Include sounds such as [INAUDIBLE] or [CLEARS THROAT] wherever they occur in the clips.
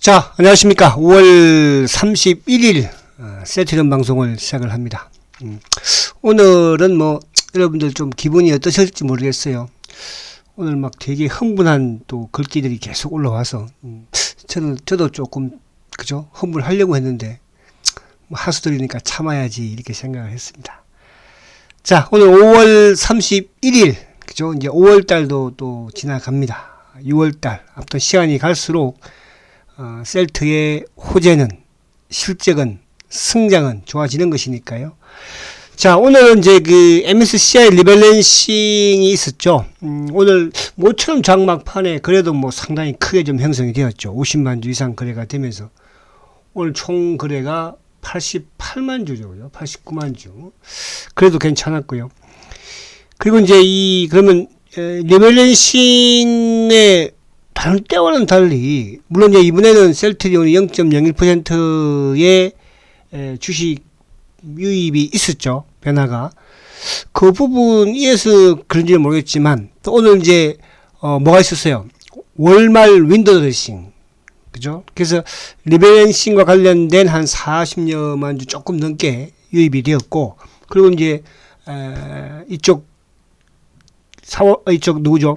자, 안녕하십니까. 5월 31일 어, 세트전 방송을 시작을 합니다. 음, 오늘은 뭐 여러분들 좀 기분이 어떠실지 모르겠어요. 오늘 막 되게 흥분한 또 글귀들이 계속 올라와서 음, 저는 저도 조금 그죠 흥분하려고 했는데 뭐 하수들이니까 참아야지 이렇게 생각을 했습니다. 자, 오늘 5월 31일 그죠 이제 5월 달도 또 지나갑니다. 6월 달 아무튼 시간이 갈수록 어, 셀트의 호재는 실적은 승장은 좋아지는 것이니까요. 자, 오늘은 이제 그 MSCI 리밸런싱이 있었죠. 음, 오늘 모처럼 장막판에 그래도 뭐 상당히 크게 좀 형성이 되었죠. 50만 주 이상 거래가 되면서 오늘 총 거래가 88만 주죠. 89만 주. 그래도 괜찮았고요. 그리고 이제 이 그러면 에, 리밸런싱의 다른 때와는 달리 물론 이제 이번에는 셀트리온이 0.01%의 주식 유입이 있었죠 변화가. 그 부분에서 그런지 는 모르겠지만 또 오늘 이제 어 뭐가 있었어요? 월말 윈도우 드레싱. 그죠? 그래서 리밸런싱과 관련된 한 40여만 주 조금 넘게 유입이 되었고 그리고 이제 에 이쪽 사월 이쪽 누구죠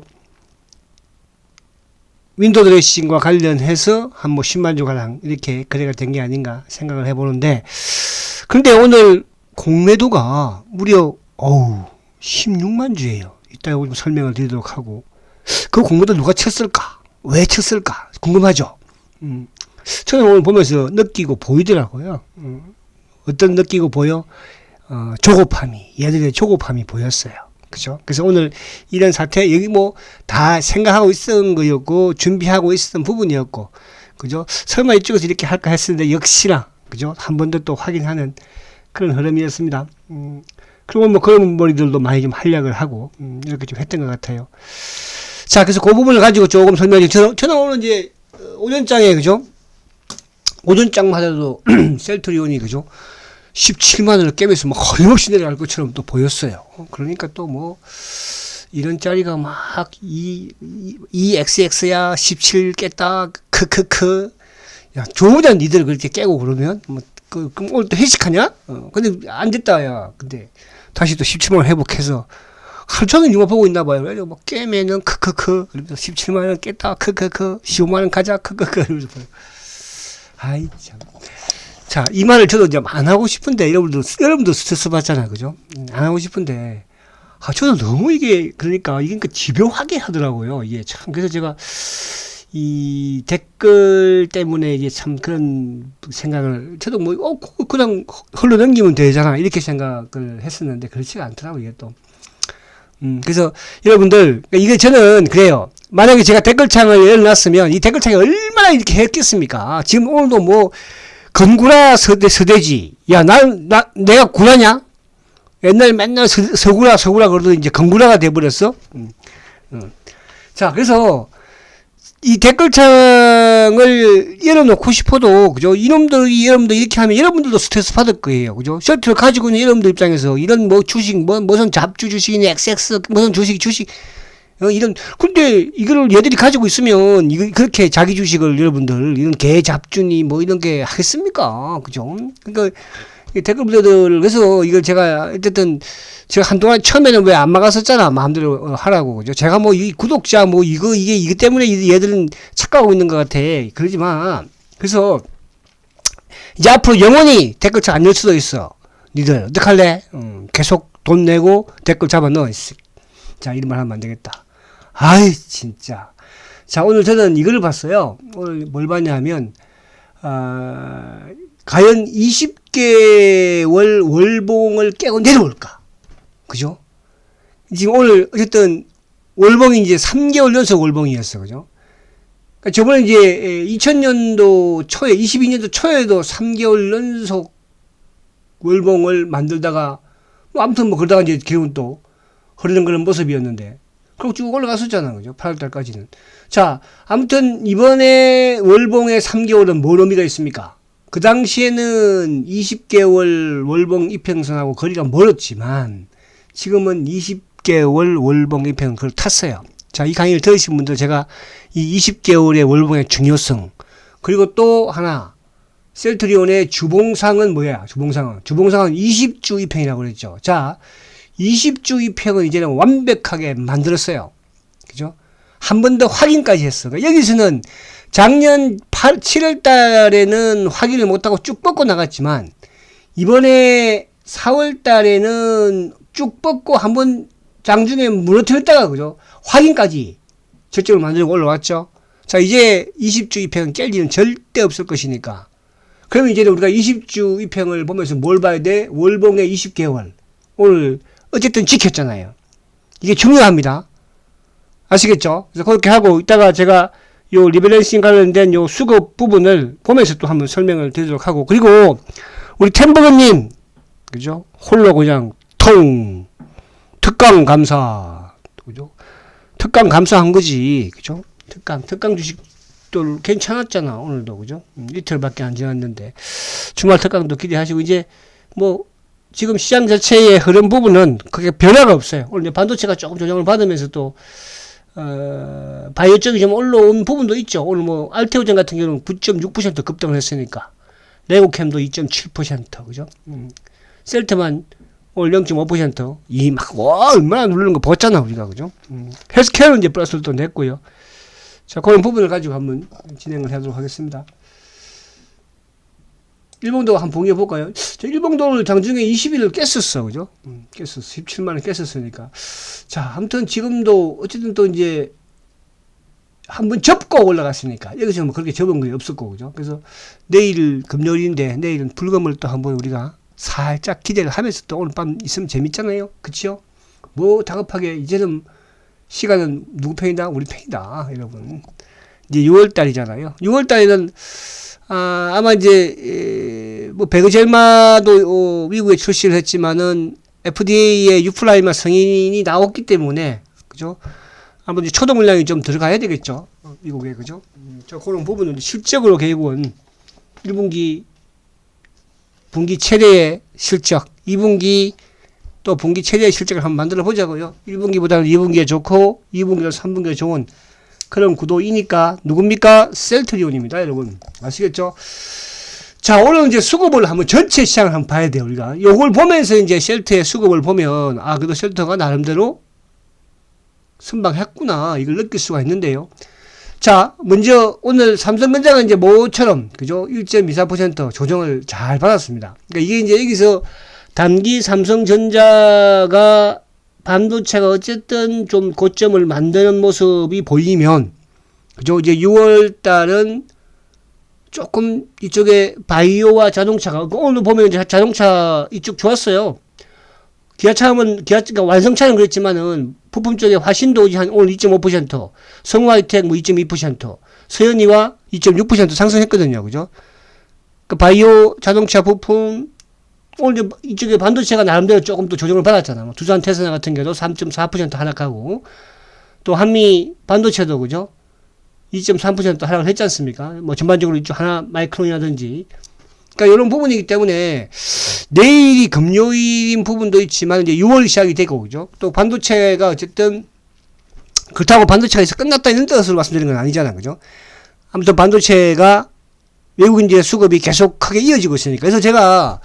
윈도우 드레싱과 관련해서 한 뭐 10만 주 가량 이렇게 거래가 된 게 아닌가 생각을 해보는데 근데 오늘 공매도가 무려 어우 16만 주예요. 이따 좀 설명을 드리도록 하고 그 공매도 누가 쳤을까? 왜 쳤을까? 궁금하죠. 음. 저는 오늘 보면서 느끼고 보이더라고요. 음. 어떤 느끼고 보여? 어, 조급함이 얘들의 조급함이 보였어요. 그죠? 그래서 오늘 이런 사태 여기 뭐 다 생각하고 있었던 거였고 준비하고 있었던 부분이었고 그죠? 설마 이쪽에서 이렇게 할까 했었는데 역시나 그죠? 한 번 더 또 확인하는 그런 흐름이었습니다. 음, 그리고 뭐 그런 머리들도 많이 좀 활약을 하고 음, 이렇게 좀 했던 것 같아요. 자, 그래서 그 부분을 가지고 조금 설명해 저는, 저는 오늘 이제 오전장에 그죠? 오전장마다도 [CLEARS THROAT] 셀트리온이 그죠? 17만 원을 깨면서 뭐 거림없이 내려갈 것처럼 또 보였어요. 그러니까 또 뭐 이런 자리가 막 이, 이 XX야 17 깼다 크크크 야 좋으냐 니들 그렇게 깨고 그러면 뭐 그, 그럼 오늘 또 회식하냐? 어, 근데 안 됐다 야 근데 다시 또 17만 원 회복해서 하루 종일 영화 보고 있나 봐요. 그래서 뭐 깨면은 크크크 그러면서 17만 원 깼다 크크크 15만 원 가자 크크크 이러면서 아이 참. 자, 이 말을 저도 이제 안 하고 싶은데, 여러분도, 여러분도 스트레스 받잖아. 그죠? 안 하고 싶은데, 아, 저도 너무 이게, 그러니까, 이게 그 집요하게 하더라고요. 이게 참, 그래서 제가, 이 댓글 때문에 이제 참 그런 생각을, 저도 뭐, 어, 그냥 흘러 넘기면 되잖아. 이렇게 생각을 했었는데, 그렇지가 않더라고요. 이게 또. 음, 그래서 여러분들, 이게 저는 그래요. 만약에 제가 댓글창을 열어놨으면, 이 댓글창이 얼마나 이렇게 했겠습니까? 지금 오늘도 뭐, 건구라 서대, 서대지. 야, 난, 나, 내가 구라냐? 옛날에 맨날 서, 서구라, 서구라 그러더니 이제 건구라가 돼버렸어. 음, 음. 자, 그래서, 이 댓글창을 열어놓고 싶어도, 그죠? 이놈들이, 여러분들 이렇게 하면 여러분들도 스트레스 받을 거예요. 그죠? 셔틀을 가지고 있는 여러분들 입장에서 이런 뭐 주식, 뭐, 무슨 잡주 주식이니, XX, 무슨 주식, 주식, 어, 이런 근데 이거를 얘들이 가지고 있으면 이거 그렇게 자기 주식을 여러분들 이런 개 잡준이 뭐 이런 게 하겠습니까? 그죠? 그러니까 댓글 부대들 그래서 이걸 제가 어쨌든 제가 한동안 처음에는 왜 안 막았었잖아 마음대로 하라고 그죠? 제가 뭐 이 구독자 뭐 이거 이게 이거 때문에 얘들은 착각하고 있는 것 같아 그러지만 그래서 이제 앞으로 영원히 댓글창 안 열 수도 있어 니들 어떡할래? 음, 계속 돈 내고 댓글 잡아 넣어 있어. 자 이런 말 하면 안 되겠다. 아이 진짜. 자 오늘 저는 이걸 봤어요. 오늘 뭘 봤냐면 아, 과연 20개월 월봉을 깨고 내려올까? 그죠? 지금 오늘 어쨌든 월봉이 이제 3개월 연속 월봉이었어. 그죠? 그러니까 저번에 이제 2000년도 초에 22년도 초에도 3개월 연속 월봉을 만들다가 뭐 아무튼 뭐 그러다가 이제 기운 또 흐르는 그런 모습이었는데 그리고 쭉 올라갔었잖아. 그죠? 8월달까지는. 자, 아무튼 이번에 월봉의 3개월은 뭔 의미가 있습니까? 그 당시에는 20개월 월봉 이평선하고 거리가 멀었지만 지금은 20개월 월봉 이평선을 탔어요. 자, 이 강의를 들으신 분들 제가 이 20개월의 월봉의 중요성 그리고 또 하나 셀트리온의 주봉상은 뭐야? 주봉상은 주봉상은 20주 입행이라고 그랬죠. 자, 20주 입행은 이제는 완벽하게 만들었어요. 그죠? 한 번 더 확인까지 했어. 여기서는 작년 8, 7월 달에는 확인을 못하고 쭉 뻗고 나갔지만 이번에 4월 달에는 쭉 뻗고 한 번 장중에 무너뜨렸다가 그죠? 확인까지 저점을 만들고 올라왔죠. 자, 이제 20주 입행은 깰 일은 절대 없을 것이니까. 그러면 이제 우리가 20주 입행을 보면서 뭘 봐야 돼? 월봉의 20개월. 오늘 어쨌든 지켰잖아요. 이게 중요합니다. 아시겠죠? 그래서 그렇게 하고 이따가 제가 요 리밸런싱 관련된 요 수급 부분을 보면서 또 한번 설명을 드리도록 하고 그리고 우리 템버거님 그죠? 홀로 그냥 통 특강 감사 그죠? 특강 감사한 거지 그죠? 특강 특강 주식도 괜찮았잖아 오늘도 그죠? 음, 이틀밖에 안 지났는데 주말 특강도 기대하시고 이제 뭐 지금 시장 자체의 흐름 부분은 그게 변화가 없어요. 오늘 반도체가 조금 조정을 받으면서 또 어, 바이오 쪽이 좀 올라온 부분도 있죠. 오늘 뭐 알테오젠 같은 경우는 9.6% 급등을 했으니까 레고캠도 2.7% 그죠? 음. 셀트만 오늘 0.5% 이 막 와 얼마나 누르는 거 봤잖아 우리가 그죠? 음. 헬스케어는 이제 플러스를 또 냈고요. 자 그런 부분을 가지고 한번 진행을 하도록 하겠습니다. 일봉도 한번 봉해 볼까요? 저 일봉도를 장중에 20일을 깼었어, 그죠? 음, 깼었어. 17만 원 깼었으니까. 자, 아무튼 지금도 어쨌든 또 이제 한번 접고 올라갔으니까 여기서 뭐 그렇게 접은 게 없었고, 그죠? 그래서 내일 금요일인데 내일은 불금을 또 한번 우리가 살짝 기대를 하면서 또 오늘 밤 있으면 재밌잖아요. 그치요? 뭐 다급하게 이제는 시간은 누구 편이다? 우리 편이다, 여러분. 이제 6월 달이잖아요. 6월 달에는 아, 아마 이제 에, 뭐 베그젤마도 어, 미국에 출시를 했지만은 FDA의 유플라이마 승인이 나왔기 때문에 그죠? 이제 초도 물량이 좀 들어가야 되겠죠. 어, 미국에 그죠? 음, 저 그런 부분은 실적으로 결국은 1분기 분기 최대의 실적, 2분기 또 분기 최대의 실적을 한번 만들어 보자고요. 1분기보다는 2분기에 좋고 2분기보다 3분기에 좋은 그런 구도이니까 누굽니까? 셀트리온입니다, 여러분. 아시겠죠? 자, 오늘 이제 수급을 한번 전체 시장을 한번 봐야 돼요, 우리가. 요걸 보면서 이제 셀트의 수급을 보면, 아, 그래도 셀트가 나름대로 선방했구나. 이걸 느낄 수가 있는데요. 자, 먼저 오늘 삼성전자가 이제 모처럼, 그죠? 1.24% 조정을 잘 받았습니다. 그러니까 이게 이제 여기서 단기 삼성전자가 반도체가 어쨌든 좀 고점을 만드는 모습이 보이면, 그죠? 이제 6월 달은 조금 이쪽에 바이오와 자동차가, 오늘 보면 이제 자동차 이쪽 좋았어요. 기아차는, 기아차가 완성차는 그랬지만은 부품 쪽에 화신도 한 오늘 2.5%, 성화이텍 뭐 2.2%, 서현이와 2.6% 상승했거든요. 그죠? 그 바이오 자동차 부품 오늘 이쪽에 반도체가 나름대로 조금 또 조정을 받았잖아. 뭐 두산 테스나 같은 경우도 3.4% 하락하고 또 한미 반도체도 그죠? 2.3% 하락을 했지 않습니까? 뭐 전반적으로 이쪽 하나 마이크론이라든지 그러니까 이런 부분이기 때문에 내일이 금요일인 부분도 있지만 이제 6월 시작이 되고 그죠? 또 반도체가 어쨌든 그렇다고 반도체가 있어 끝났다 이런 뜻으로 말씀드리는 건 아니잖아. 그죠? 아무튼 반도체가 외국인들의 수급이 계속하게 이어지고 있으니까 그래서 제가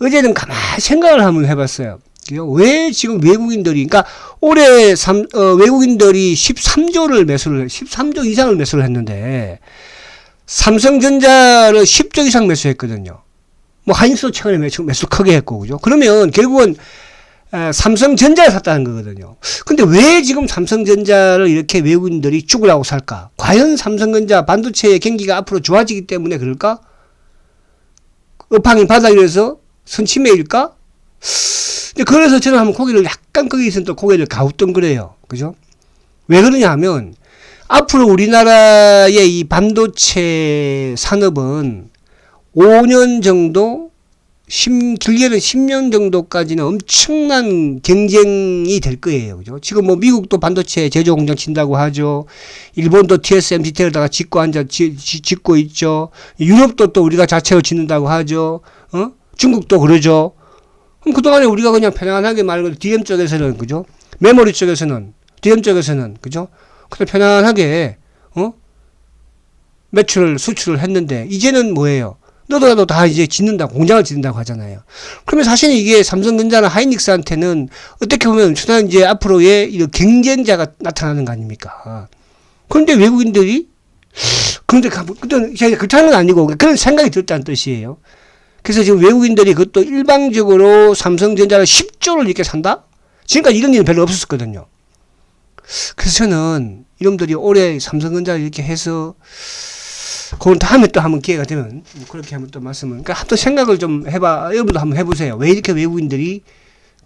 어제는 가만히 생각을 한번 해봤어요. 왜 지금 외국인들이, 그러니까 올해 삼, 어, 외국인들이 13조를 매수를, 13조 이상을 매수를 했는데, 삼성전자를 10조 이상 매수했거든요. 뭐, 한일소 최근에 매수, 매수 크게 했고, 그죠? 그러면 결국은, 에, 삼성전자를 샀다는 거거든요. 근데 왜 지금 삼성전자를 이렇게 외국인들이 죽으라고 살까? 과연 삼성전자 반도체의 경기가 앞으로 좋아지기 때문에 그럴까? 업황이 바닥이라서 선침해일까? 그래서 저는 한번 고개를 약간 거기서 또 고개를 가웃덩그래요. 그죠? 왜 그러냐 하면 앞으로 우리나라의 이 반도체 산업은 5년 정도 10, 길게는 10년 정도까지는 엄청난 경쟁이 될 거예요. 그죠? 지금 뭐 미국도 반도체 제조 공장 친다고 하죠. 일본도 TSMC를 짓고 앉아, 짓고 있죠. 유럽도 또 우리가 자체로 짓는다고 하죠. 어? 중국도 그러죠. 그럼 그동안에 우리가 그냥 편안하게 말고 DM 쪽에서는 그죠? 메모리 쪽에서는 DM 쪽에서는 그죠? 그냥 편안하게 어? 매출을 수출을 했는데 이제는 뭐예요? 너도나도 다 이제 짓는다 공장을 짓는다고 하잖아요. 그러면 사실 이게 삼성전자나 하이닉스한테는 어떻게 보면 엄청난 이제 앞으로의 이런 경쟁자가 나타나는 거 아닙니까? 그런데 외국인들이 그런데 가- 그때는 그렇다는 건 아니고 그런 생각이 들었다는 뜻이에요. 그래서 지금 외국인들이 그것도 일방적으로 삼성전자를 10조를 이렇게 산다? 지금까지 이런 일은 별로 없었거든요. 그래서 저는 이놈들이 올해 삼성전자를 이렇게 해서 그건 다음에 또 한번 기회가 되면 그렇게 한번 또 말씀을 그러니까 한번 생각을 좀 해봐 여러분도 한번 해보세요 왜 이렇게 외국인들이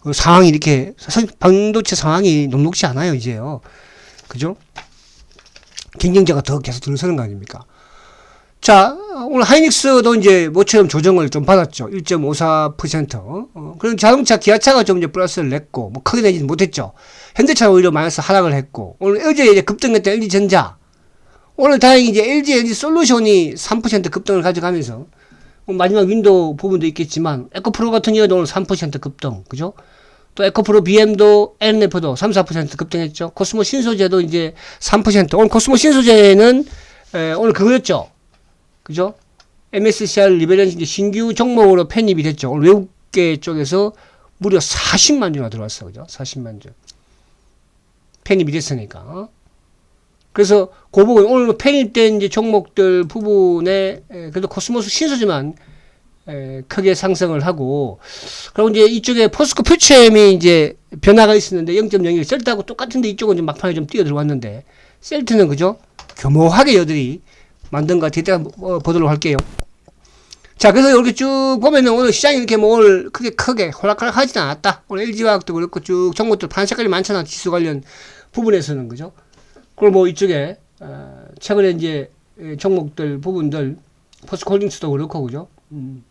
그 상황이 이렇게 사실 반도체 상황이 녹록지 않아요 이제요 그죠 경쟁자가 더 계속 들어서는 거 아닙니까 자 오늘 하이닉스도 이제 모처럼 조정을 좀 받았죠 1.54% 어, 그럼 자동차 기아차가 좀 이제 플러스를 냈고 뭐 크게 내지는 못했죠 현대차는 오히려 마이너스 하락을 했고 오늘 어제 이제 급등했던 LG전자 오늘 다행히 이제 LG LG 솔루션이 3% 급등을 가져가면서 뭐 마지막 윈도우 부분도 있겠지만 에코프로 같은 경우도 오늘 3% 급등 그죠? 또 에코프로 BM도 NF도 3, 4% 급등했죠. 코스모 신소재도 이제 3% 오늘 코스모 신소재는 에, 오늘 그거였죠. 그죠? MSCR 리베런스 이제 신규 종목으로 편입이 됐죠. 외국계 쪽에서 무려 40만 주나 들어왔어. 그죠? 40만 주. 편입이 됐으니까. 어? 그래서 그 부분 오늘 편입된 이제 종목들 부분에 에, 그래도 코스모스 신소지만 에, 크게 상승을 하고 그리고 이제 이쪽에 포스코 퓨처엠이 이제 변화가 있었는데 0.01 셀트하고 똑같은데 이쪽은 좀 막판에 좀 뛰어 들어왔는데 셀트는 그죠 교모하게 여들이 만든 것 같아 이따 어, 보도록 할게요. 자 그래서 이렇게 쭉 보면은 오늘 시장이 이렇게 뭐 오늘 크게 크게 호락호락 하진 않았다. 오늘 LG화학도 그렇고 쭉 종목들 반 색깔이 많잖아 지수 관련 부분에서는 그죠. 그리고 뭐 이쪽에 어, 최근에 이제 에, 종목들 부분들 포스코홀딩스도 그렇고 그죠. 음,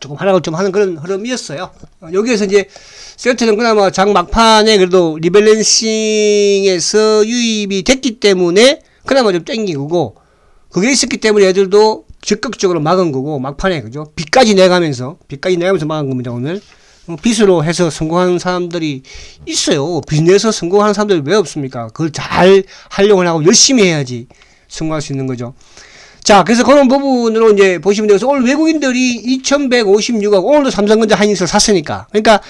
조금 하락을 좀 하는 그런 흐름이었어요. 어, 여기에서 이제 세트는 그나마 장 막판에 그래도 리밸런싱에서 유입이 됐기 때문에 그나마 좀 땡긴 거고 그게 있었기 때문에 애들도 적극적으로 막은 거고 막판에 그죠. 빚까지 내가면서 빚까지 내가면서 막은 겁니다 오늘. 어, 빚으로 해서 성공하는 사람들이 있어요. 빚 내서 성공하는 사람들이 왜 없습니까? 그걸 잘 활용을 하고 열심히 해야지 성공할 수 있는 거죠. 자, 그래서 그런 부분으로 이제 보시면 되고, 오늘 외국인들이 2,156억, 오늘도 삼성전자 하이닉스를 샀으니까. 그러니까,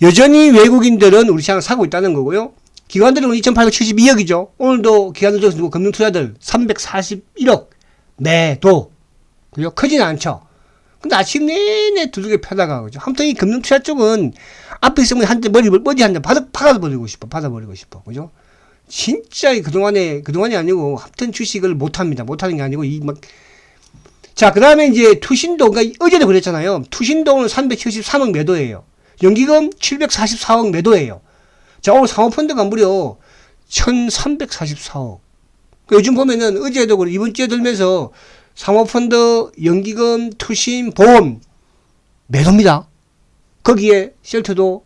여전히 외국인들은 우리 시장을 사고 있다는 거고요. 기관들은 2,872억이죠. 오늘도 기관들 중에서 금융투자들 341억 매도. 그죠? 크진 않죠. 근데 아침 내내 두들겨 펴다가, 그죠? 아무튼 이 금융투자 쪽은 앞에 있으면 한대 머리, 머리 한대 받아, 받아버리고 싶어. 받아버리고 싶어. 그죠? 진짜 이 그동안에, 그동안이 아니고, 하여튼 주식을 못 합니다. 못 하는 게 아니고, 이 막, 자, 그 다음에 이제 투신도, 그러니까 어제도 그랬잖아요. 투신도는 373억 매도예요. 연기금 744억 매도예요. 자, 오늘 상호펀드가 무려 1344억. 요즘 보면은 어제도 그렇고 이번 주에 들면서 상호펀드, 연기금, 투신, 보험 매도입니다. 거기에 셀트도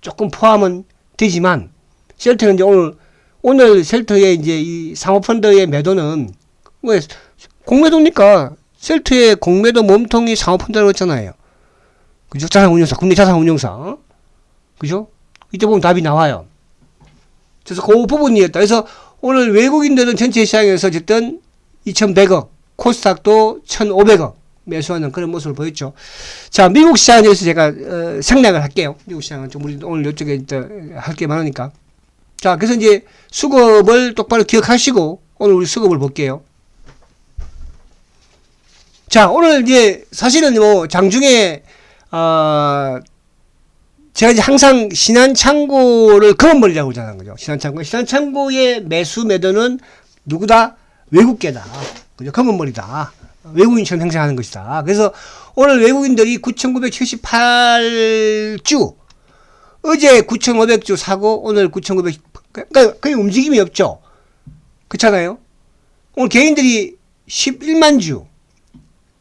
조금 포함은 되지만 셀트는 이제 오늘 오늘 셀트의 이제 이 상호펀드의 매도는 왜 공매도니까 셀트의 공매도 몸통이 상호펀드라고 했잖아요. 그죠? 자산운용사, 국내 자산운용사. 어? 그죠? 이때 보면 답이 나와요. 그래서 그 부분이었다. 그래서 오늘 외국인들은 전체 시장에서 어쨌든 2,100억, 코스닥도 1,500억 매수하는 그런 모습을 보였죠. 자, 미국 시장에 대해서 제가 어, 생략을 할게요. 미국 시장은 좀 우리 오늘 이쪽에 할 게 많으니까. 자, 그래서 이제 수급을 똑바로 기억하시고 오늘 우리 수급을 볼게요. 자, 오늘 이제 사실은 뭐 장중에 어, 제가 이제 항상 신한창고를 검은머리라고 하는 거죠. 신한창고. 신한창고의 매수 매도는 누구다? 외국계다. 그죠? 검은머리다. 외국인처럼 행세하는 것이다. 그래서 오늘 외국인들이 9,978주, 어제 9,500주 사고 오늘 9,900, 그러니까 거의 움직임이 없죠. 그렇잖아요. 오늘 개인들이 11만 주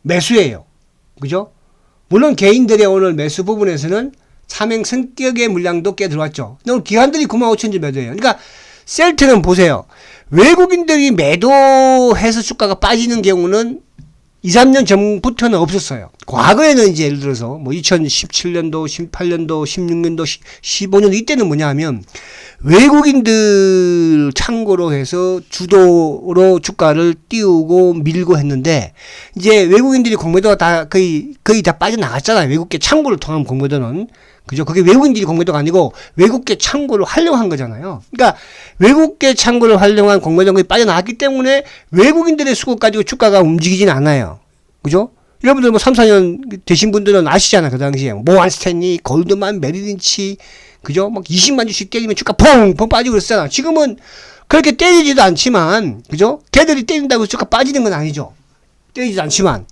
매수예요. 그죠? 물론 개인들의 오늘 매수 부분에서는 차명 성격의 물량도 꽤 들어왔죠. 오늘 기관들이 9만 5천 주 매도예요. 그러니까 셀트는 보세요. 외국인들이 매도해서 주가가 빠지는 경우는 2, 3년 전부터는 없었어요. 과거에는 이제 예를 들어서 뭐 2017년도, 18년도, 16년도, 15년도 이때는 뭐냐 하면 외국인들 창고로 해서 주도로 주가를 띄우고 밀고 했는데 이제 외국인들이 공매도가 다 거의 거의 다 빠져나갔잖아요. 외국계 창고를 통한 공매도는 그죠? 그게 외국인들이 공매도가 아니고 외국계 창고를 활용한 거잖아요. 그러니까 외국계 창고를 활용한 공매도가 거의 빠져나갔기 때문에 외국인들의 수급 가지고 주가가 움직이진 않아요. 그죠? 여러분들 뭐 3, 4년 되신 분들은 아시잖아요. 그 당시에. 모한 스탠리, 골드만, 메리린치, 그죠? 막 20만 주씩 때리면 주가 펑펑 빠지고 그랬잖아. 지금은 그렇게 때리지도 않지만, 그죠? 걔들이 때린다고 주가 빠지는 건 아니죠. 때리지도 않지만.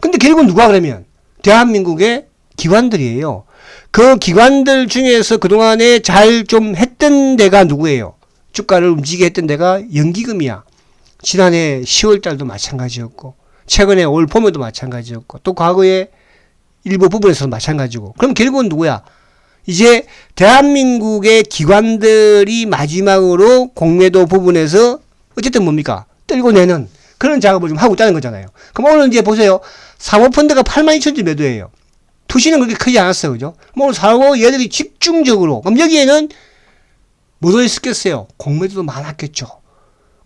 근데 결국은 누가 그러면? 대한민국의 기관들이에요. 그 기관들 중에서 그동안에 잘 좀 했던 데가 누구예요? 주가를 움직이게 했던 데가 연기금이야. 지난해 10월 달도 마찬가지였고, 최근에 올 봄에도 마찬가지였고, 또 과거에 일부 부분에서도 마찬가지고. 그럼 결국은 누구야? 이제 대한민국의 기관들이 마지막으로 공매도 부분에서 어쨌든 뭡니까? 떨고 내는 그런 작업을 좀 하고 있다는 거잖아요. 그럼 오늘 이제 보세요. 사모펀드가 8만 2천 주 매도예요. 투시는 그렇게 크지 않았어요. 그죠? 뭐 사고 얘들이 집중적으로. 그럼 여기에는 뭐도 있었겠어요? 공매도도 많았겠죠.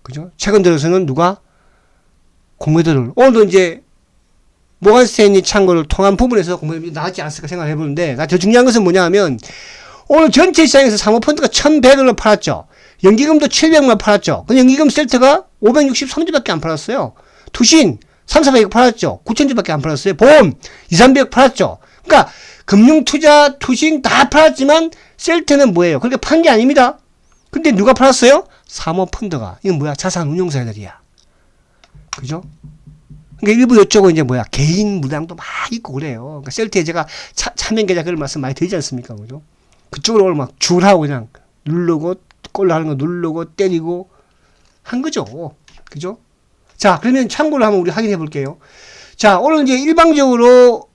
그죠? 최근 들어서는 누가 공매도를, 오늘도 이제 모간 스탠리 창고를 통한 부분에서 공매도가 나왔지 않았을까 생각을 해보는데, 나 더 중요한 것은 뭐냐 하면, 오늘 전체 시장에서 사모펀드가 1100원을 팔았죠. 연기금도 700만 팔았죠. 근데 연기금 셀트가 563주밖에 안 팔았어요. 투신 3, 400억 팔았죠. 9천주밖에 안 팔았어요. 보험 2, 300억 팔았죠. 그러니까 금융 투자 투신 다 팔았지만 셀트는 뭐예요? 그렇게 판 게 아닙니다. 근데 누가 팔았어요? 사모펀드가. 이건 뭐야? 자산 운용사들이야. 그죠? 그러니까 일부 이쪽은 이제 뭐야? 개인 무당도 막 있고 그래요. 그러니까 셀트에 제가 차, 차명 계좌 그런 말씀 많이 드리지 않습니까? 그죠? 그쪽으로 막 줄하고 그냥 누르고 꼴로 하는 거 누르고 때리고 한 거죠. 그죠? 자, 그러면 참고로 한번 우리 확인해 볼게요. 자, 오늘 이제 일방적으로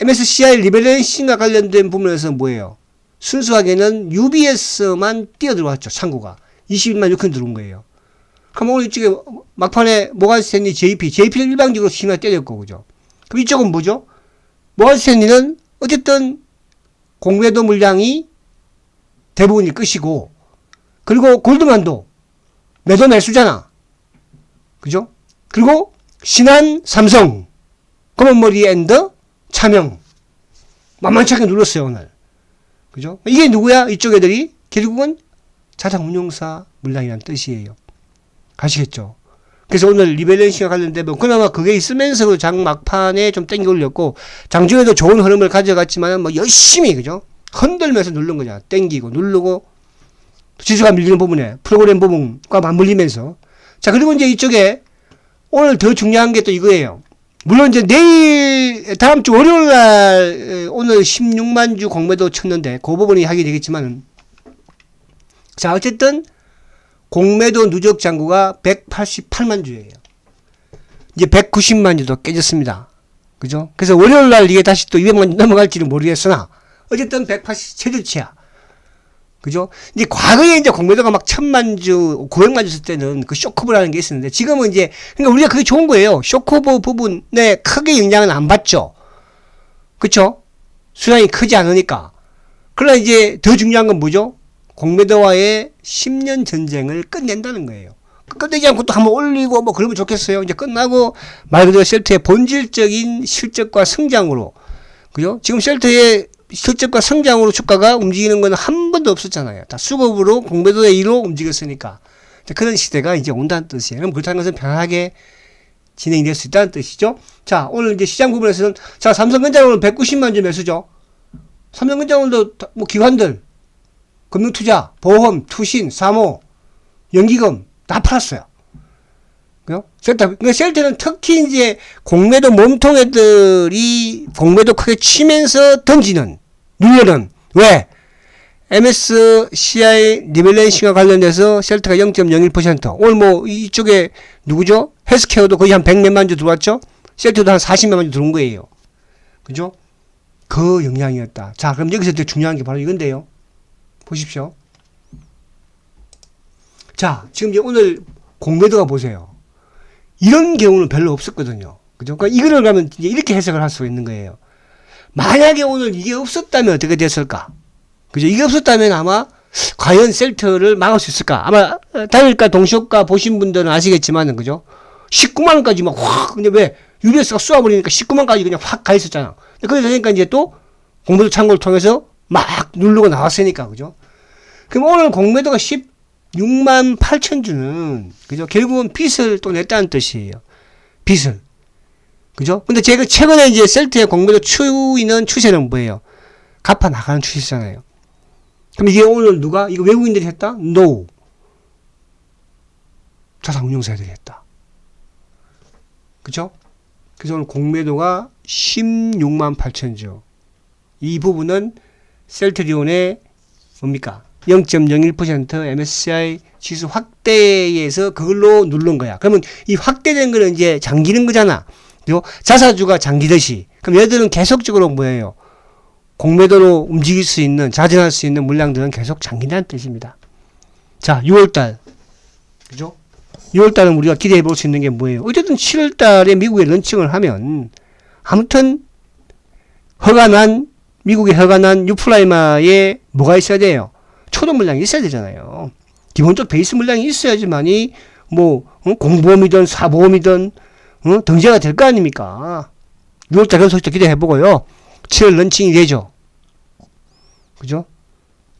MSCI 리밸런싱과 관련된 부분에서 뭐예요? 순수하게는 UBS만 뛰어들어왔죠. 창고가. 21만 6천 들어온 거예요. 그럼 오늘 이쪽에 막판에 모간 스탠리 JP, JP를 일방적으로 심하 때렸고, 그죠? 그럼 이쪽은 뭐죠? 모간 스탠리는 어쨌든 공매도 물량이 대부분이 끝이고, 그리고 골드만도 매도 매수잖아. 그죠? 그리고 신한 삼성, 검은머리 앤더 차명. 만만치 않게 눌렀어요, 오늘. 그죠? 이게 누구야? 이쪽 애들이 결국은 자산 운용사 물량이란 뜻이에요. 가시겠죠? 그래서 오늘 리밸런싱과 관련된 뭐 그나마 그게 있으면서 장 막판에 좀 땡겨 올렸고 장중에도 좋은 흐름을 가져갔지만 뭐 열심히 그죠? 흔들면서 누른 거잖아. 땡기고 누르고 지수가 밀리는 부분에 프로그램 부분과 맞물리면서 자 그리고 이제 이쪽에 오늘 더 중요한 게 또 이거예요. 물론 이제 내일 다음 주 월요일 날 오늘 16만 주 공매도 쳤는데 그 부분이 하게 되겠지만 자 어쨌든 공매도 누적 잔고가 188만 주예요. 이제 190만 주도 깨졌습니다. 그죠? 그래서 월요일 날 이게 다시 또 200만 주 넘어갈지는 모르겠으나 어쨌든 180 최저치야. 그죠? 이제 과거에 이제 공매도가 막 천만 주, 900만 주 있을 때는 그 쇼커브라는 게 있었는데 지금은 이제 그러니까 우리가 그게 좋은 거예요. 쇼커브 부분에 크게 영향은 안 받죠. 그쵸? 수량이 크지 않으니까. 그러나 이제 더 중요한 건 뭐죠? 공매도와의 10년 전쟁을 끝낸다는 거예요. 끝내지 않고 또 한번 올리고 뭐 그러면 좋겠어요. 이제 끝나고 말 그대로 셀트의 본질적인 실적과 성장으로 그죠? 지금 셀트의 실적과 성장으로 주가가 움직이는 건 한 번도 없었잖아요. 다 수급으로 공매도의 이로 움직였으니까. 그런 시대가 이제 온다는 뜻이에요. 그럼 그렇다는 것은 편하게 진행이 될수 있다는 뜻이죠. 자, 오늘 이제 시장 부분에서는 자, 삼성전자 오늘 190만 주 매수죠. 삼성전자 오늘도 뭐 기관들, 금융투자, 보험, 투신, 사모, 연기금 다 팔았어요. 그요? 셀터. 그러니까 셀터는 특히 이제 공매도 몸통 애들이 공매도 크게 치면서 던지는, 눌려는, 왜? MSCI 리밸런싱과 관련돼서 셀터가 0.01%. 오늘 뭐 이쪽에 누구죠? 헬스케어도 거의 한 100몇만 주 들어왔죠? 셀터도 한 40몇만 주 들어온 거예요. 그죠? 그 영향이었다. 자, 그럼 여기서 더 중요한 게 바로 이건데요. 보십시오. 자, 지금 이제 오늘 공매도가 보세요. 이런 경우는 별로 없었거든요. 그죠? 그러니까 이거를 가면 이제 이렇게 해석을 할 수 있는 거예요. 만약에 오늘 이게 없었다면 어떻게 됐을까? 그죠? 이게 없었다면 아마 과연 셀트를 막을 수 있을까? 아마 어, 단일가 동시효과 보신 분들은 아시겠지만은 그죠? 19만 원까지 막 확 근데 왜 UBS가 쏘아버리니까 19만까지 그냥 확 가 있었잖아. 그러다 보니까 이제 또 공매도 창고를 통해서 막 누르고 나왔으니까 그죠? 그럼 오늘 공매도가 16만 8천 주는 그죠? 결국은 빚을 또 냈다는 뜻이에요. 빚을. 그죠? 근데 제가 최근에 이제 셀트의 공매도 추이는 추세는 뭐예요? 갚아 나가는 추세잖아요. 그럼 이게 오늘 누가 이거 외국인들이 했다? No. 자산운용사들이 했다. 그죠? 그래서 오늘 공매도가 16만 8천 주. 이 부분은 셀트리온의 뭡니까? 0.01% MSCI 지수 확대에서 그걸로 누른 거야. 그러면 이 확대된 거는 이제 잠기는 거잖아. 그리고 자사주가 잠기듯이. 그럼 얘들은 계속적으로 뭐예요? 공매도로 움직일 수 있는, 자진할 수 있는 물량들은 계속 잠긴다는 뜻입니다. 자, 6월달. 그죠? 6월달은 우리가 기대해 볼 수 있는 게 뭐예요? 어쨌든 7월달에 미국에 런칭을 하면, 아무튼, 허가난, 미국에 허가난 유플라이마에 뭐가 있어야 돼요? 초도 물량이 있어야 되잖아요. 기본적 베이스 물량이 있어야지만이, 뭐, 어? 공보험이든 사보험이든, 어? 등재가 될 거 아닙니까? 6월달 그런 소식도 기대해 보고요. 7월 런칭이 되죠. 그죠?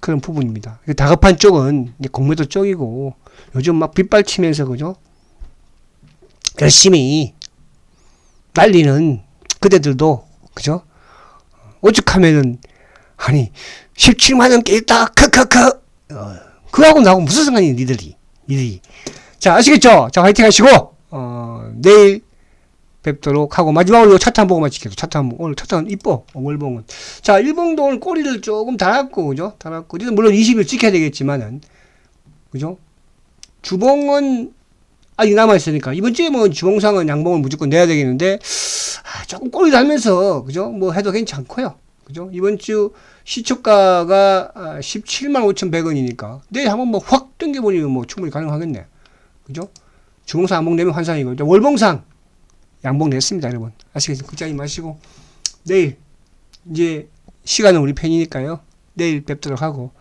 그런 부분입니다. 그 다급한 쪽은 공매도 쪽이고 요즘 막 빗발치면서 그죠? 열심히 날리는 그대들도 그죠? 오죽하면은 아니 17만 원 깨있다 크크크 어, 그하고 나하고 무슨 상관이 니들이 니들이 자 아시겠죠? 자 화이팅 하시고 어, 내일 뵙도록 하고 마지막으로 차트 한 보고 마칠게요. 차트 한 번. 오늘 차트 한 이뻐. 월봉은. 자, 일봉도 오늘 꼬리를 조금 달았고, 그죠? 달았고. 물론 20일 지켜야 되겠지만은, 그죠? 주봉은 아직 남아있으니까. 이번 주에 뭐 주봉상은 양봉을 무조건 내야 되겠는데, 아, 조금 꼬리 달면서, 그죠? 뭐 해도 괜찮고요. 그죠? 이번 주 시초가가 아, 17만 5,100원이니까. 내일 한번 뭐 확 땡겨버리면 뭐 충분히 가능하겠네. 그죠? 주봉상 한봉 내면 환상이고. 월봉상. 양봉 냈습니다, 여러분. 아시겠죠? 걱정하지 마시고. 내일, 이제, 시간은 우리 편이니까요. 내일 뵙도록 하고.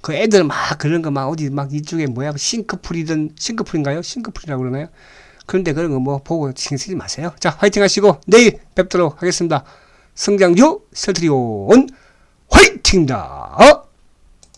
그 애들 막 그런 거 막 어디 막 이쪽에 뭐야, 싱크풀이든, 싱크풀인가요? 싱크풀이라고 그러나요? 그런데 그런 거 뭐 보고 신경 쓰지 마세요. 자, 화이팅 하시고, 내일 뵙도록 하겠습니다. 성장주 셀트리온 화이팅다!